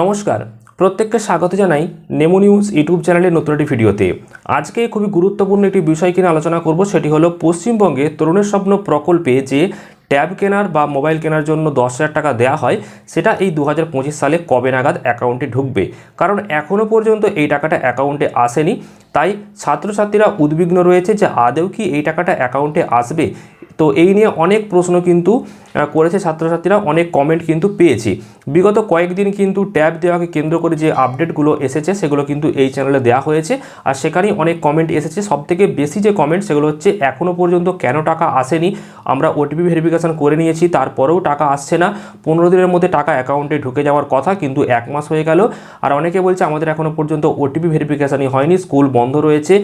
নমস্কার। প্রত্যেককে স্বাগত জানাই নেমো নিউজ ইউটিউব চ্যানেলের নতুন একটি ভিডিওতে। আজকে খুবই গুরুত্বপূর্ণ একটি বিষয় কিনে আলোচনা করব, সেটি হলো পশ্চিমবঙ্গে তরুণের স্বপ্ন প্রকল্পে যে ট্যাব কেনার বা মোবাইল কেনার জন্য দশ হাজার টাকা দেওয়া হয়, সেটা এই দু হাজার পঁচিশ সালে কবে নাগাদ অ্যাকাউন্টে ঢুকবে। কারণ এখনও পর্যন্ত এই টাকাটা অ্যাকাউন্টে আসেনি। তাই ছাত্রছাত্রীরা উদ্বিগ্ন রয়েছে যে আদেও কি এই টাকাটা অ্যাকাউন্টে আসবে? তো এই নিয়ে অনেক প্রশ্ন কিন্তু করেছে, ছাত্রছাত্রীরা অনেক কমেন্ট কিন্তু পেয়েছি। বিগত কয়েকদিন কিন্তু ট্যাব দেওয়াকে কেন্দ্র করে যে আপডেটগুলো এসেছে, সেগুলো কিন্তু এই চ্যানেলে দেওয়া হয়েছে। আর সেখানেই অনেক কমেন্ট এসেছে। সবথেকে বেশি যে কমেন্ট সেগুলো হচ্ছে এখনও পর্যন্ত কেন টাকা আসেনি? আমরা ওটিপি ভেরিফিকেশন করে নিয়েছি, তারপরেও টাকা আসছে না। পনেরো দিনের মধ্যে টাকা অ্যাকাউন্টে ঢুকে যাওয়ার কথা, কিন্তু এক মাস হয়ে গেল। আর অনেকে বলছে, আমাদের এখনও পর্যন্ত ওটিপি ভেরিফিকেশনই হয়নি, স্কুল বন্ধ রয়েছে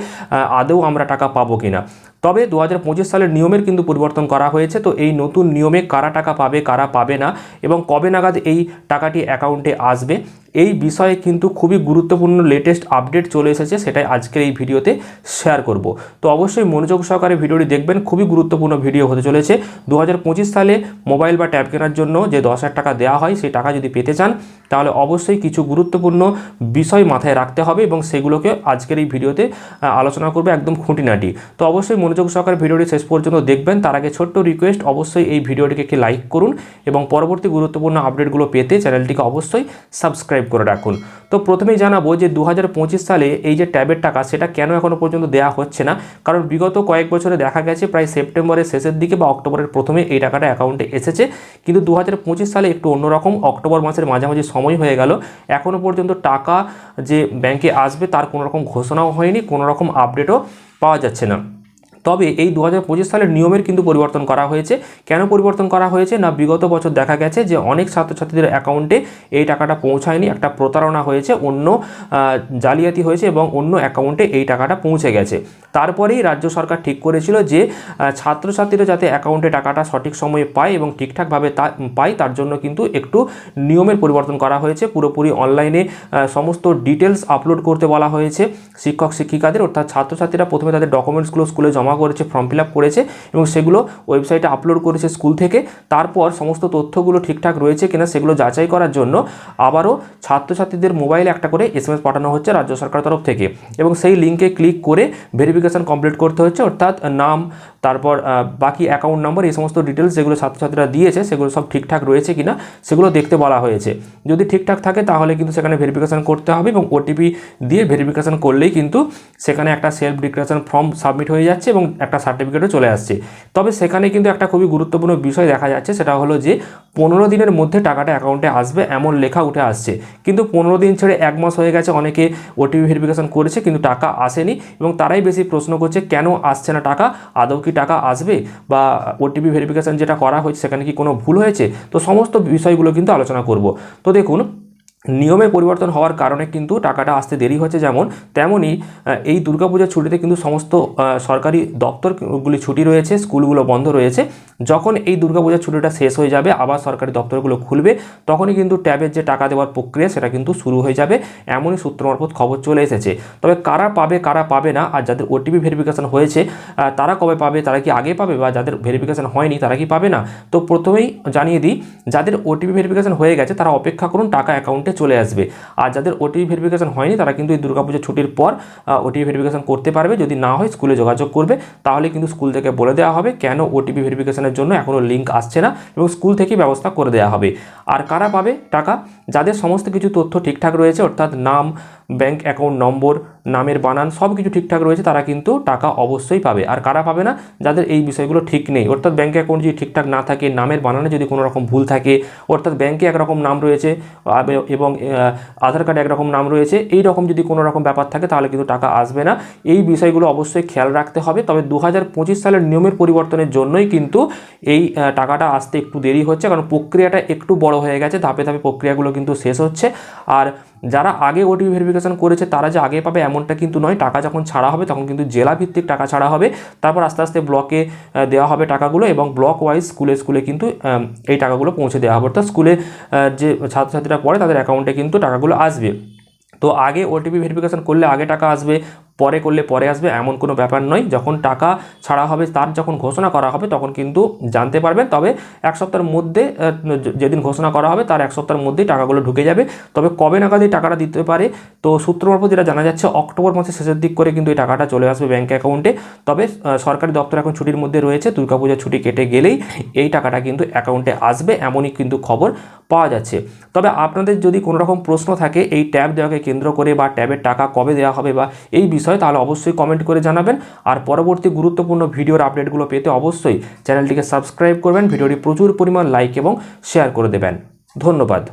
আদৌ আমরা টাকা পাবো কিনা? তবে দু হাজার পঁচিশ সালের নিয়মের কিন্তু পরিবর্তন করা হয়েছে। তো এই নতুন নিয়মে কারা টাকা পাবে কারা পাবে না এবং কবে নাগাদ এই টাকাটি অ্যাকাউন্টে আসবে। এই বিষয়ে কিন্তু খুবই গুরুত্বপূর্ণ লেটেস্ট আপডেট চলে এসেছে, সেটাই আজকের এই ভিডিওতে শেয়ার করব। তো অবশ্যই মনোযোগ সহকারে ভিডিওটি দেখবেন, খুবই গুরুত্বপূর্ণ ভিডিও হতে চলেছে। দু হাজার পঁচিশ সালে মোবাইল বা ট্যাব কেনার জন্য যে দশ হাজার টাকা দেওয়া হয়, সেই টাকা যদি পেতে চান, তাহলে অবশ্যই কিছু গুরুত্বপূর্ণ বিষয় মাথায় রাখতে হবে এবং সেগুলোকে আজকের এই ভিডিওতে আলোচনা করবে একদম খুঁটিনাটি। তো অবশ্যই মনোযোগ সহকারে ভিডিওটি শেষ পর্যন্ত দেখবেন। তার আগে ছোট্ট রিকোয়েস্ট অবশ্যই এই ভিডিওটিকে একটি লাইক করুন এবং পরবর্তী গুরুত্বপূর্ণ আপডেটগুলো পেতে চ্যানেলটিকে অবশ্যই সাবস্ক্রাইব করে রাখুন। তো প্রথমেই জানাব যে দু হাজার পঁচিশ সালে এই যে ট্যাবের টাকা, সেটা কেন এখনও পর্যন্ত দেওয়া হচ্ছে না? কারণ বিগত কয়েক বছরে দেখা গেছে প্রায় সেপ্টেম্বরের শেষের দিকে বা অক্টোবরের প্রথমে এই টাকাটা অ্যাকাউন্টে এসেছে। কিন্তু দু হাজার পঁচিশ সালে একটু অন্যরকম, অক্টোবর মাসের মাঝামাঝি সময় হয়ে গেল। এখনও পর্যন্ত টাকা যে ব্যাংকে আসবে, তার কোনো রকম ঘোষণাও হয়নি কোনো রকম আপডেটও পাওয়া যাচ্ছে না। তবে এই দু হাজার পঁচিশ সালের নিয়মের কিন্তু পরিবর্তন করা হয়েছে। কেন পরিবর্তন করা হয়েছে? না, বিগত বছর দেখা গেছে যে অনেক ছাত্রছাত্রীদের অ্যাকাউন্টে এই টাকাটা পৌঁছায়নি, একটা প্রতারণা হয়েছে, অন্য জালিয়াতি হয়েছে এবং অন্য অ্যাকাউন্টে এই টাকাটা পৌঁছে গেছে। তারপরেই রাজ্য সরকার ঠিক করেছিল যে ছাত্রছাত্রীরা যাতে অ্যাকাউন্টে টাকাটা সঠিক সময়ে পায় এবং ঠিকঠাকভাবে তা, পায়, তার জন্য কিন্তু একটু নিয়মের পরিবর্তন করা হয়েছে। পুরোপুরি অনলাইনে সমস্ত ডিটেলস আপলোড করতে বলা হয়েছে। শিক্ষক, শিক্ষিকাদের, অর্থাৎ ছাত্রছাত্রীরা প্রথমে তাদের ডকুমেন্টসগুলো স্কুলে জমা করেছে ফর্ম ফিল করেছে এবং সেগুলো ওয়েবসাইটে আপলোড করেছে স্কুল থেকে। তারপর সমস্ত তথ্যগুলো ঠিকঠাক রয়েছে কিনা সেগুলো যাচাই করার জন্য আবারও ছাত্রছাত্রীদের মোবাইলে একটা করে এস পাঠানো হচ্ছে রাজ্য সরকার তরফ থেকে এবং সেই লিঙ্কে ক্লিক করে ভেরিফিকেশন কমপ্লিট করতে হচ্ছে, অর্থাৎ নাম, তারপর বাকি অ্যাকাউন্ট নম্বর এই সমস্ত ডিটেলস যেগুলো ছাত্রছাত্রীরা দিয়েছে সেগুলো সব ঠিকঠাক রয়েছে কিনা সেগুলো দেখতে বলা হয়েছে। যদি ঠিকঠাক থাকে তাহলে কিন্তু সেখানে ভেরিফিকেশান করতে হবে এবং ওটিপি দিয়ে ভেরিফিকেশান করলেই কিন্তু সেখানে একটা সেলফ ডিক্লারেশন ফর্ম সাবমিট হয়ে যাচ্ছে এবং একটা সার্টিফিকেটও চলে আসছে। তবে সেখানে কিন্তু একটা খুবই গুরুত্বপূর্ণ বিষয় দেখা যাচ্ছে, সেটা হলো যে পনেরো দিনের মধ্যে টাকাটা অ্যাকাউন্টে আসবে এমন লেখা উঠে আসছে। কিন্তু পনেরো দিন ছেড়ে এক মাস হয়ে গেছে, অনেকে ওটিপি ভেরিফিকেশন করেছে কিন্তু টাকা আসেনি এবং তারাই বেশি প্রশ্ন করছে, কেন আসছে না টাকা? আদৌ কি টাকা আসবে? বা ওটিপি ভেরিফিকেশন যেটা করা হয়েছে, সেখানে কি কোনো ভুল হয়েছে? তো সমস্ত বিষয়গুলো কিন্তু আলোচনা করব। তো দেখুন নিয়মের পরিবর্তন হওয়ার কারণে কিন্তু টাকাটা আসতে দেরি হচ্ছে যেমন তেমনই এই দুর্গাপূজার ছুটিতে কিন্তু সমস্ত সরকারি দপ্তরগুলি ছুটি রয়েছে, স্কুলগুলো বন্ধ রয়েছে। যখন এই দুর্গাপূজার ছুটিটা শেষ হয়ে যাবে, আবার সরকারি দপ্তরগুলো খুলবে, তখনই কিন্তু ট্যাবের যে টাকা দেওয়ার প্রক্রিয়া সেটা কিন্তু শুরু হয়ে যাবে। এমনই সূত্র মারফত খবর চলে এসেছে। তবে কারা পাবে কারা পাবে না, আর যাদের ওটিপি ভেরিফিকেশন হয়েছে তারা কবে পাবে, তারা কি আগে পাবে, বা যাদের ভেরিফিকেশান হয়নি, তারা কি পাবে না? তো প্রথমেই জানিয়ে দিই, যাদের ওটিপি ভেরিফিকেশান হয়ে গেছে, তারা অপেক্ষা করুন, টাকা অ্যাকাউন্টে চলে আসবে। আর যাদের ওটিপি ভেরিফিকেশন হয়নি, তারা কিন্তু এই দুর্গাপুজোর ছুটির পর ওটিপি ভেরিফিকেশন করতে পারবে। যদি না হয়, স্কুলে যোগাযোগ করবে। তাহলে কিন্তু স্কুল থেকে বলে দেওয়া হবে কেন ওটিপি ভেরিফিকেশনের জন্য এখনও লিঙ্ক আসছে না এবং স্কুল থেকে ব্যবস্থা করে দেওয়া হবে। আর কারা পাবে টাকা? যাদের সমস্ত কিছু তথ্য ঠিকঠাক রয়েছে, অর্থাৎ নাম ব্যাংক অ্যাকাউন্ট নম্বর, নামের বানান সব কিছু ঠিকঠাক রয়েছে, তারা কিন্তু টাকা অবশ্যই পাবে। আর কারা পাবে না? যাদের এই বিষয়গুলো ঠিক নেই। অর্থাৎ ব্যাংক অ্যাকাউন্ট যদি ঠিকঠাক না থাকে, নামের বানানে যদি কোনো রকম ভুল থাকে, অর্থাৎ ব্যাংকে একরকম নাম রয়েছে এবং আধার কার্ডে একরকম নাম রয়েছে, এই রকম যদি কোনো রকম ব্যাপার থাকে, তাহলে কিন্তু টাকা আসবে না। এই বিষয়গুলো অবশ্যই খেয়াল রাখতে হবে। তবে দু হাজার পঁচিশ সালের নিয়মের পরিবর্তনের জন্যই কিন্তু এই টাকাটা আসতে একটু দেরি হচ্ছে, কারণ প্রক্রিয়াটা একটু বড় হয়ে গেছে। ধাপে ধাপে প্রক্রিয়াগুলো কিন্তু শেষ হচ্ছে। আর যারা আগে ওটিপি ভেরিফিকেশান করেছে, তারা যে আগে পাবে এমনটা কিন্তু নয়। টাকা যখন ছাড়া হবে, তখন কিন্তু জেলাভিত্তিক টাকা ছাড়া হবে। তারপর আস্তে আস্তে ব্লকে দেওয়া হবে টাকাগুলো এবং ব্লক ওয়াইজ স্কুলে স্কুলে কিন্তু এই টাকাগুলো পৌঁছে দেওয়া হবে। অর্থাৎ স্কুলে যে ছাত্রছাত্রীরা পড়ে, তাদের অ্যাকাউন্টে কিন্তু টাকাগুলো আসবে। তো আগে ওটিপি ভেরিফিকেশান করলে আগে টাকা আসবে পরে করলে পরে আসবে, এমন কোনো ব্যাপার নয়। যখন টাকা ছাড়া হবে, তার যখন ঘোষণা করা হবে, তখন কিন্তু জানতে পারবেন। তবে এক সপ্তাহের মধ্যে যেদিন ঘোষণা করা হবে, তার এক সপ্তাহের মধ্যেই টাকাগুলো ঢুকে যাবে। তবে কবে নাগাদ এই টাকাটা দিতে পারে, তো সূত্র মারফত যেটা জানা যাচ্ছে, অক্টোবর মাসের শেষের দিক করে কিন্তু এই টাকাটা চলে আসবে ব্যাঙ্ক অ্যাকাউন্টে। তবে সরকারি দপ্তর এখন ছুটির মধ্যে রয়েছে দুর্গাপূজার ছুটি কেটে গেলেই এই টাকাটা কিন্তু অ্যাকাউন্টে আসবে, এমনই কিন্তু খবর। পাওয়া যাচ্ছে। তবে আপনাদের যদি কোনো রকম প্রশ্ন থাকে, এই ট্যাব দেওয়াকে কেন্দ্র করে বা ট্যাবের টাকা কবে দেওয়া হবে বা এই বিষয়ে, তাহলে অবশ্যই কমেন্ট করে জানাবেন। আর পরবর্তী গুরুত্বপূর্ণ ভিডিওর আপডেটগুলো পেতে অবশ্যই চ্যানেলটিকে সাবস্ক্রাইব করবেন। ভিডিওটি প্রচুর পরিমাণ লাইক এবং শেয়ার করে দেবেন। ধন্যবাদ।